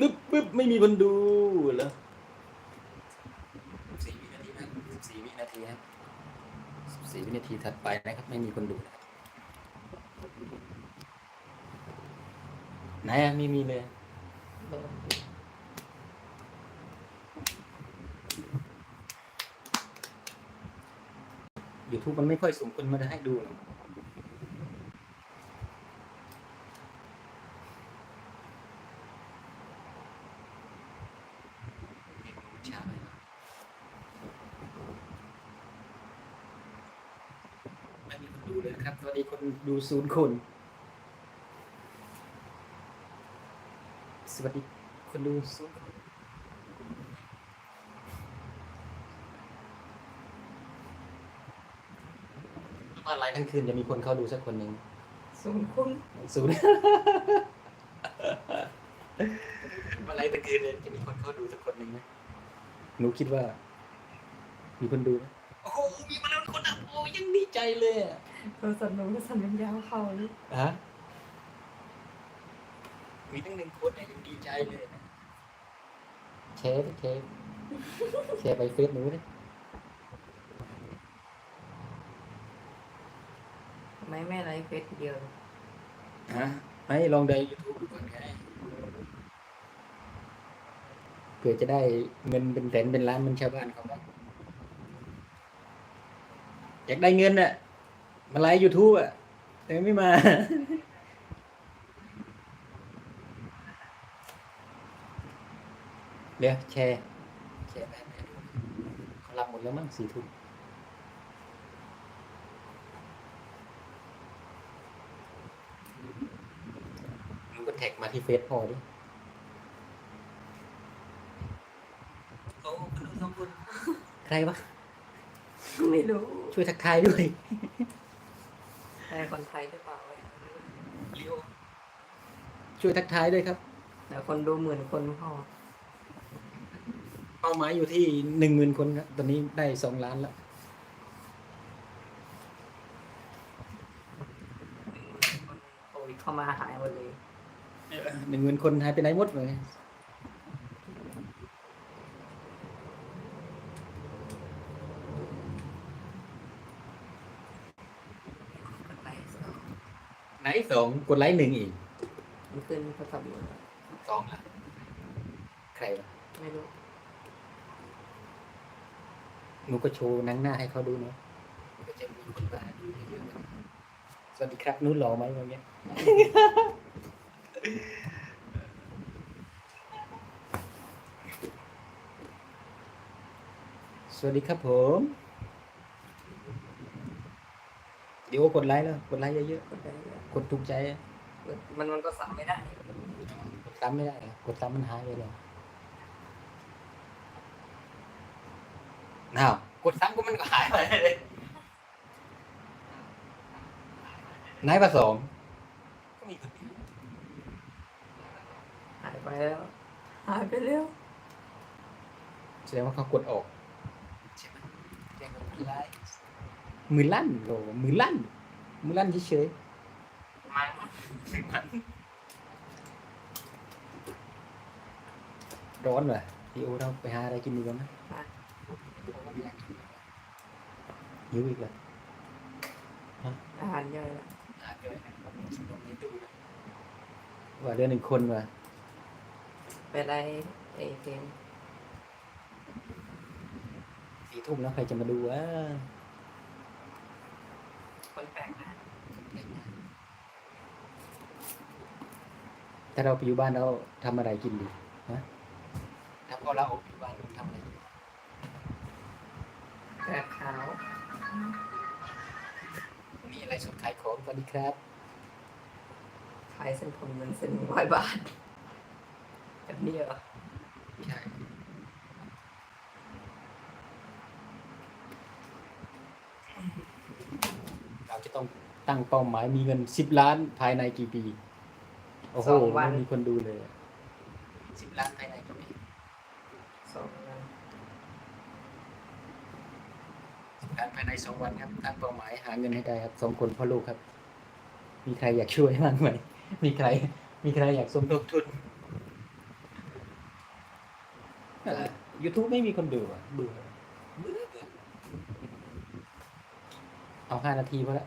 นึบปึ๊บไม่มีคนดูเหรอสี่วินาทีนะสี่วินาทีครับสี่วินาทีถัดไปนะครับไม่มีคนดูนะครับไหนอะม่มีเลยยูทูบมันไม่ค่อยส่งคนมาให้ดูหรอกช้าไปไม่มีคน ดูเลยนะครับสวัสดีคนดูศูนย์คน สวัสดีคนดูศูนย์คนว่าไลฟ์ทั้งคืนจะมีคนเข้าดูสักคนหนึ่งสูงคุ้มศูนย์ว่าไลฟ์ทั้งคืนเนี่ยจะมีคนเข้าดูสักคนหนึ่งไหมหนูคิดว่า มีคนดูไหมโอ้โหมีมาแล้วคนอะโอ้ยังดีใจเลย อะโทรศัพท์หนูก็สั่นเป็นยาวเขาเลยฮะมีตั้งหนึ่งคนเนี่ยยังดีใจเลยนะแชร์ไปแชร์แชร์ไปเฟซหนูดิทำไมแม่ไลฟ์เฟซทีเดียวฮะไม่ลองในยูทูบดูก่อนไงเผื่อจะได้เงินเป็นแสนเป็นล้านเหมันชาวบ้านเขาบ้างอยากได้เงินอะ มาไลฟ์ยูทูบอะแต่ไม่มา เดี๋ยวแชร์ แชร์ไปให้ดูเขารับหมดแล้วมั้งสี่ทุ่มมึงก็แท็กมาที่เฟซพอดิโอ้คุณสองคนใครวะ ไม่รู้ ช่วยทักทายด้วยใช่คนไทยหรือเปล่าเว้ยลิโอช่วยทักทายด้วยครับ แต่คนดูหมื่นคนพอเป้าหมายอยู่ที่หนึ่งหมื่นคนครับตอนนี้ได้สองล้านแล้วโอ้ยเข้ามาหายหมดเลยหนึ่งหมื่นคนหายไปไหนหมดเลย กดไลค์สอง ไหนสองกดไลค์หนึ่งอีกมันขึ้นโทรศัพท์อยู่สองละใครวะไม่รู้หนูก็โชว์หนังหน้าให้เขาดูเนาะก็จะมีคนมาดูเยอะๆสวัสดีครับนู้นหล่อไหมวันนี้ยสวัสดีครับผม เดี๋ยวกดไลค์แล้วกดไลค์เยอะกดไลค์ๆกดถูกใจอะมันมันก็สั่งไม่ได้ กดซ้ำไม่ได้อะกดซ้ำมันหายไปเลยอ้าวกดซ้ำก็มันก็หายไปเลยไหนายประสมก็มีคนเดียวหายไปแล้ว หายไปแล้ว แสดงว่าเขากดออกใช่ไหมแจ้งว่ากดไลค์ มือลั่นโหมือลั่น มือลั่นเฉยมันๆมันร้อนว่ะพี่โอเราไปหาอะไรกินดีกว่าไหมหิวอีกแล้วอาหารย่อยละว่าเดือนหนึ่งคนว่ะไปไลฟ์เอเพนสี่ทุ่มแล้วใครจะมาดูวะ คนแปลกหน้าถ้าเราไปอยู่บ้านเราทำอะไรกินดีฮะถ้าพอเราออกอยู่บ้านเราทำอะไรกินแปลกขาวมีอะไรสดขายของสวัสดีครับ ขายเส้นผมเงินเส้นหนึ่งร้อยบาทแบบนี้เหรอ ใช่เราจะ ต้องตั้งเป้าหมายมีเงินสิบล้านภายในกี่ปี โอ้โหไม่มีคนดูเลยสิบล้านภายในกี่ปีสองวันสิบล้านภายในสองวันครับ ตั้งเป้าหมายหาเงินให้ได้ครับสองคนพ่อลูกครับ มีใครอยากช่วยบ้างไหมมีใคร มีใครอยากสมทบทุนยูทูบไม่มีคนดูอะเบื่อเบื่อเบื่อเอาห้านาทีพอละ